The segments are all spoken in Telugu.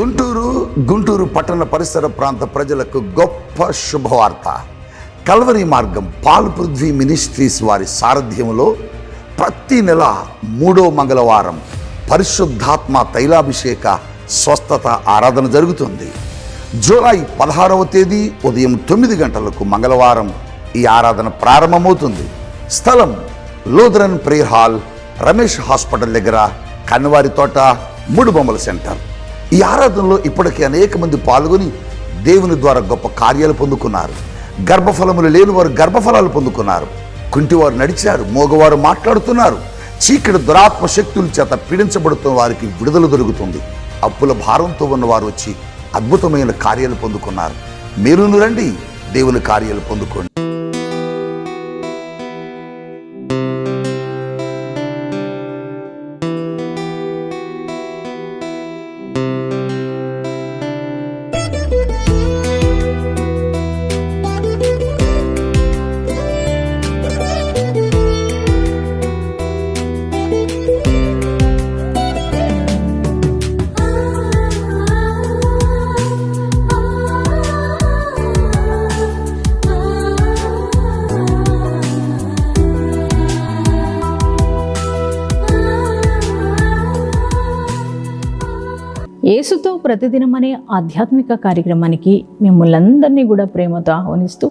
గుంటూరు గుంటూరు పట్టణ పరిసర ప్రాంత ప్రజలకు గొప్ప శుభవార్త. కల్వరి మార్గం పాల్ పృథ్వీ మినిస్ట్రీస్ వారి సారథ్యంలో ప్రతి నెల మూడో మంగళవారం పరిశుద్ధాత్మ తైలాభిషేక స్వస్థత ఆరాధన జరుగుతుంది. జూలై పదహారవ తేదీ ఉదయం తొమ్మిది గంటలకు మంగళవారం ఈ ఆరాధన ప్రారంభమవుతుంది. స్థలం Lutheran prayer hall Ramesh hospital దగ్గర కన్నవారి తోట మూడు బొమ్మల సెంటర్. ఈ ఆరాధనలో ఇప్పటికీ అనేక మంది పాల్గొని దేవుని ద్వారా గొప్ప కార్యాలు పొందుకున్నారు. గర్భఫలములు లేని వారు గర్భఫలాలు పొందుకున్నారు. కుంటివారు నడిచారు మోగవారు మాట్లాడుతున్నారు. చీకటి దురాత్మ శక్తుల చేత పీడించబడుతున్న వారికి విడుదల దొరుకుతుంది. అప్పుల భారంతో ఉన్నవారు వచ్చి అద్భుతమైన కార్యాలు పొందుకున్నారు. మీరును రండి దేవుని కార్యాలు పొందుకోండి. యేసుతో ప్రతిదినం అనే ఆధ్యాత్మిక కార్యక్రమానికి మిమ్మల్ని అందరినీ కూడా ప్రేమతో ఆహ్వానిస్తూ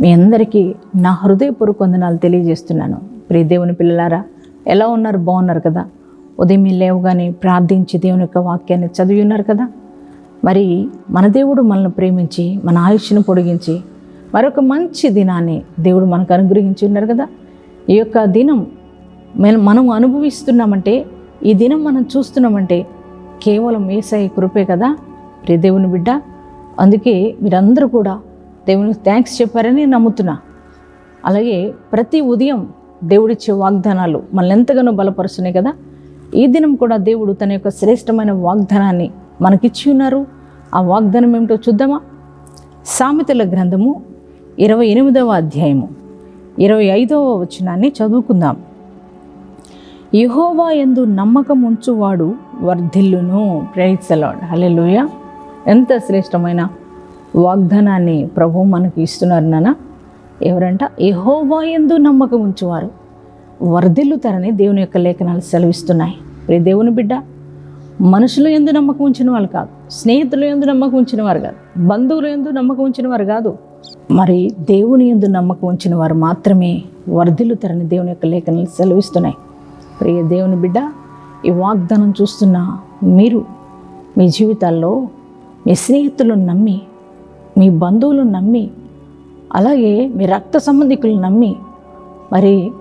మీ అందరికీ నా హృదయపూర్వక వందనాలు తెలియజేస్తున్నాను. ప్రియ దేవుని పిల్లలారా ఎలా ఉన్నారు? బాగున్నారు కదా? ఉదయం లేవగానే ప్రార్థించి దేవుని యొక్క వాక్యాన్ని చదివి ఉన్నారు కదా? మరి మన దేవుడు మనల్ని ప్రేమించి మన ఆయుష్ను పొడిగించి మరొక మంచి దినాన్ని దేవుడు మనకు అనుగ్రహించి ఉన్నారు కదా? ఈ యొక్క దినం మనం అనుభవిస్తున్నామంటే ఈ దినం మనం చూస్తున్నామంటే కేవలం ఏసఐ కృపే కదా ప్రియ దేవుని బిడ్డ. అందుకే మీరందరూ కూడా దేవునికి థ్యాంక్స్ చెప్పారని నమ్ముతున్నా. అలాగే ప్రతి ఉదయం దేవుడిచ్చే వాగ్దానాలు మనల్ని ఎంతగానో బలపరుస్తున్నాయి కదా. ఈ దినం కూడా దేవుడు తన యొక్క శ్రేష్టమైన వాగ్దానాన్ని మనకిచ్చి ఉన్నారు. ఆ వాగ్దానం ఏమిటో చూద్దామా? సామెతల గ్రంథము ఇరవై ఎనిమిదవ అధ్యాయము ఇరవై ఐదవ వచనాన్ని చదువుకుందాం. యహోవా ఎందు నమ్మకం ఉంచువాడు వర్ధిల్లును. ప్రేయిస్తలాడు హల్లెలూయ ఎంత శ్రేష్టమైన వాగ్దానాన్ని ప్రభు మనకి ఇస్తున్నారు నాన్న. ఎవరంట? యహోవా ఎందు నమ్మకం ఉంచువారు వర్ధిల్లుతారని దేవుని యొక్క లేఖనాలు సెలవిస్తున్నాయి. ప్రే దేవుని బిడ్డ మనుషులు ఎందు నమ్మకం ఉంచిన వాళ్ళు కాదు స్నేహితులు ఎందు నమ్మకం ఉంచిన వారు కాదు బంధువులు ఎందు నమ్మకం ఉంచిన వారు కాదు. మరి దేవుని ఎందు నమ్మకం ఉంచిన వారు మాత్రమే వర్ధిల్లుతారని దేవుని యొక్క లేఖనాలు సెలవిస్తున్నాయి. ప్రియ దేవుని బిడ్డ ఈ వాగ్దానం చూస్తున్న మీరు మీ జీవితాల్లో మీ స్నేహితులను నమ్మి మీ బంధువులను నమ్మి అలాగే మీ రక్త సంబంధికులను నమ్మి మరి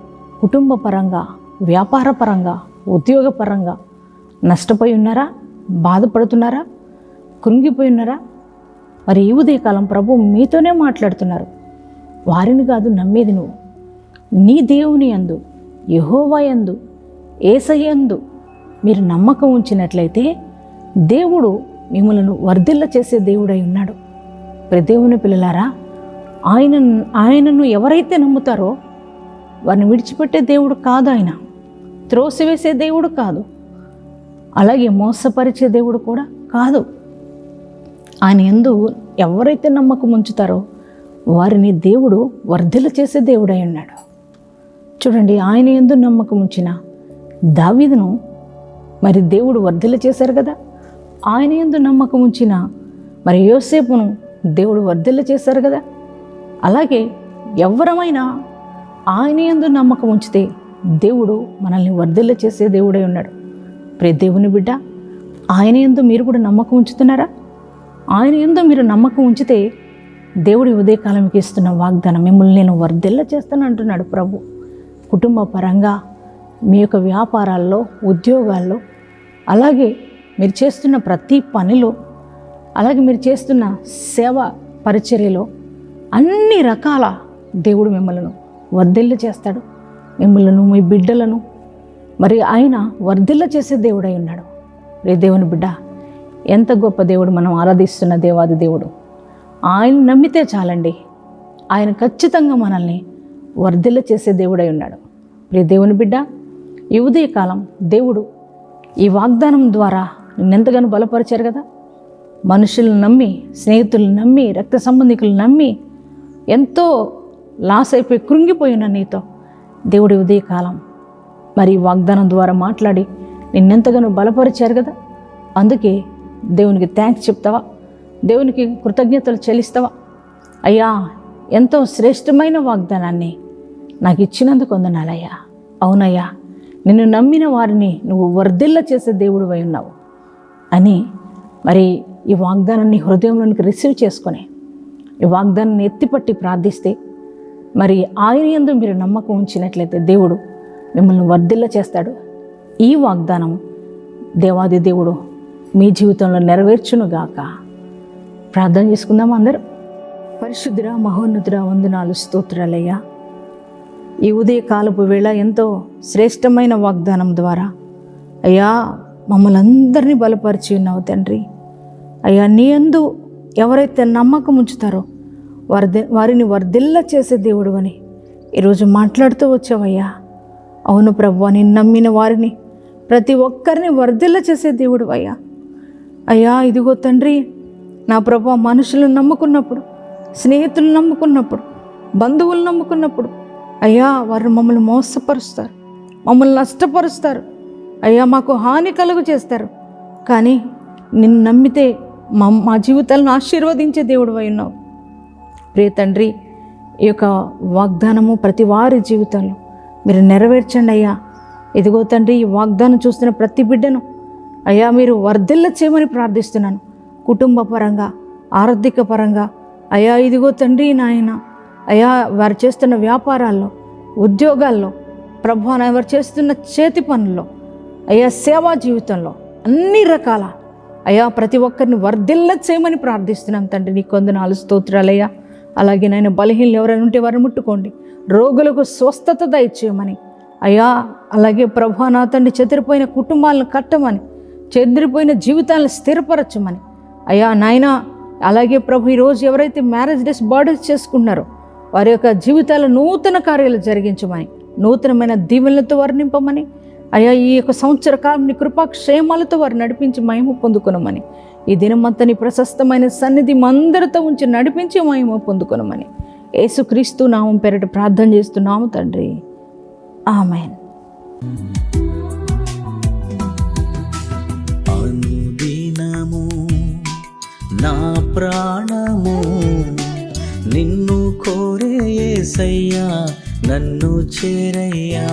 కుటుంబ పరంగా వ్యాపార పరంగా ఉద్యోగపరంగా నష్టపోయి ఉన్నారా? బాధపడుతున్నారా? కృంగిపోయి ఉన్నారా? మరి ఈ ఉదయకాలం ప్రభు మీతోనే మాట్లాడుతున్నారు. వారిని కాదు నమ్మేది నువ్వు. నీ దేవుని యందు యహోవా యందు ఏసయందు మీరు నమ్మకం ఉంచినట్లయితే దేవుడు మిమ్మలను వర్ధిల్ల చేసే దేవుడై ఉన్నాడు. ప్రదేవుని పిల్లలారా ఆయన ఆయనను ఎవరైతే నమ్ముతారో వారిని విడిచిపెట్టే దేవుడు కాదు ఆయన. త్రోసివేసే దేవుడు కాదు. అలాగే మోసపరిచే దేవుడు కూడా కాదు. ఆయన ఎందు ఎవరైతే నమ్మకం ఉంచుతారో వారిని దేవుడు వర్ధిల్ల చేసే దేవుడై ఉన్నాడు. చూడండి ఆయన ఎందు నమ్మకం ఉంచినా దావీదును మరి దేవుడు వర్ధిల్ల చేశారు కదా? ఆయన ఎందు నమ్మకం ఉంచిన మరి యోసేపును దేవుడు వర్ధిల్ల చేశారు కదా? అలాగే ఎవరమైనా ఆయన ఎందు నమ్మకం ఉంచితే దేవుడు మనల్ని వర్ధిల్ల చేసే దేవుడై ఉన్నాడు. ప్రే దేవుని బిడ్డ ఆయన ఎందు మీరు కూడా నమ్మకం ఉంచుతున్నారా? ఆయన ఎందు మీరు నమ్మకం ఉంచితే దేవుడి ఉదయకాలంకి ఇస్తున్న వాగ్దానం మిమ్మల్ని నేను వర్ధిల్ల చేస్తాను అంటున్నాడు ప్రభు. కుటుంబ పరంగా మీ యొక్క వ్యాపారాల్లో ఉద్యోగాల్లో అలాగే మీరు చేస్తున్న ప్రతి పనిలో అలాగే మీరు చేస్తున్న సేవ పరిచర్యలో అన్ని రకాల దేవుడు మిమ్మల్ని వర్ధిల్ల చేస్తాడు. మిమ్మల్ని మీ బిడ్డలను మరి ఆయన వర్ధిల్ల చేసే దేవుడై ఉన్నాడు. రే దేవుని బిడ్డ ఎంత గొప్ప దేవుడు మనం ఆరాధిస్తున్న దేవాది దేవుడు. ఆయన నమ్మితే చాలండి ఆయన ఖచ్చితంగా మనల్ని వర్ధిల్ల చేసే దేవుడై ఉన్నాడు. ప్రియ దేవుని బిడ్డ ఈ ఉదయకాలం దేవుడు ఈ వాగ్దానం ద్వారా నిన్నెంతగానో బలపరిచారు కదా? మనుషులను నమ్మి స్నేహితులను నమ్మి రక్త సంబంధికులు నమ్మి ఎంతో లాస్ అయిపోయి కృంగిపోయిన నీతో దేవుడి ఉదయకాలం. మరి వాగ్దానం ద్వారా మాట్లాడి నిన్నెంతగానో బలపరిచారు కదా? అందుకే దేవునికి థ్యాంక్స్ చెప్తావా? దేవునికి కృతజ్ఞతలు చెల్లిస్తావా? అయ్యా ఎంతో శ్రేష్టమైన వాగ్దానాన్ని నాకు ఇచ్చినందుకు వందనాలయ్యా. అవునయ్యా నిన్ను నమ్మిన వారిని నువ్వు వర్ధిల్ల చేసే దేవుడు అయి ఉన్నావు అని మరి ఈ వాగ్దానాన్ని హృదయంలోనికి రిసీవ్ చేసుకొని ఈ వాగ్దానాన్ని ఎత్తిపట్టి ప్రార్థిస్తే మరి ఆయన ఎందు మీరు నమ్మకం ఉంచినట్లయితే దేవుడు మిమ్మల్ని వర్ధిల్ల చేస్తాడు. ఈ వాగ్దానం దేవాది దేవుడు మీ జీవితంలో నెరవేర్చునుగాక ప్రార్థన చేసుకుందాం అందరూ? పరిశుద్ధుర మహోన్నతుర వందనాలు స్తోత్రాలయ్యా. ఈ ఉదయ కాలపు వేళ ఎంతో శ్రేష్టమైన వాగ్దానం ద్వారా అయ్యా మమ్మల్ని అందరినీ బలపరిచి ఉన్నావు తండ్రి. అయ్యా నీ అందు ఎవరైతే నమ్మకం ఉంచుతారో వారి వారిని వర్ధిల్ల చేసే దేవుడు అని ఈరోజు మాట్లాడుతూ వచ్చావయ్యా. అవును ప్రభు నేను నమ్మిన వారిని ప్రతి ఒక్కరిని వర్ధిల్ల చేసే దేవుడు అయ్యా అయ్యా ఇదిగో తండ్రి నా ప్రభు మనుషులను నమ్ముకున్నప్పుడు స్నేహితులు నమ్ముకున్నప్పుడు బంధువులు నమ్ముకున్నప్పుడు అయ్యా వారు మమ్మల్ని మోసపరుస్తారు మమ్మల్ని నష్టపరుస్తారు. అయ్యా మాకు హాని కలుగు చేస్తారు. కానీ నిన్ను నమ్మితే మా మా జీవితాలను ఆశీర్వదించే దేవుడు అయి ఉన్నావు. ప్రియ తండ్రి ఈ యొక్క వాగ్దానము ప్రతి వారి జీవితంలో మీరు నెరవేర్చండి అయ్యా. ఇదిగో తండ్రి ఈ వాగ్దానం చూస్తున్న ప్రతి బిడ్డను అయ్యా మీరు వర్ధిల్ల చేయమని ప్రార్థిస్తున్నాను. కుటుంబ పరంగా ఆర్థిక పరంగా అయ్యా ఇదిగో తండ్రి నాయన అయ్యా వారు చేస్తున్న వ్యాపారాల్లో ఉద్యోగాల్లో ప్రభు వారు చేస్తున్న చేతి పనుల్లో అయ్యా సేవా జీవితంలో అన్ని రకాల అయ్యా ప్రతి ఒక్కరిని వర్ధిల్ల చేయమని ప్రార్థిస్తున్నాం తండ్రి. నీ కొందరు నాలుగు స్తోత్రాలయ్యా అలాగే నాయన బలహీనలు ఎవరైనా ఉంటే వారిని ముట్టుకోండి. రోగులకు స్వస్థత దయచేయమని అయ్యా అలాగే ప్రభు నా తండ్రి చెదిరిపోయిన కుటుంబాలను కట్టమని చెదిరిపోయిన జీవితాలను స్థిరపరచమని అయ్యా నాయన అలాగే ప్రభు ఈరోజు ఎవరైతే మ్యారేజ్ డేస్ బర్త్డేస్ చేసుకున్నారో వారి యొక్క జీవితాల నూతన కార్యాలు జరిగించమని నూతనమైన దీవెనలతో వర్ణింపమని అయ్యా ఈ యొక్క సంవత్సర కాలం నీ కృపాక్షేమాలతో వారు నడిపించి మహిమ పొందుకునమని ఈ దినమంతా నీ ప్రశస్తమైన సన్నిధి మందరితో ఉంచి నడిపించి మహిమ పొందుకునమని యేసుక్రీస్తు నామం పేరిట ప్రార్థన చేస్తున్నాము తండ్రి. ఆమెన్. నన్ను చేరయ్యా.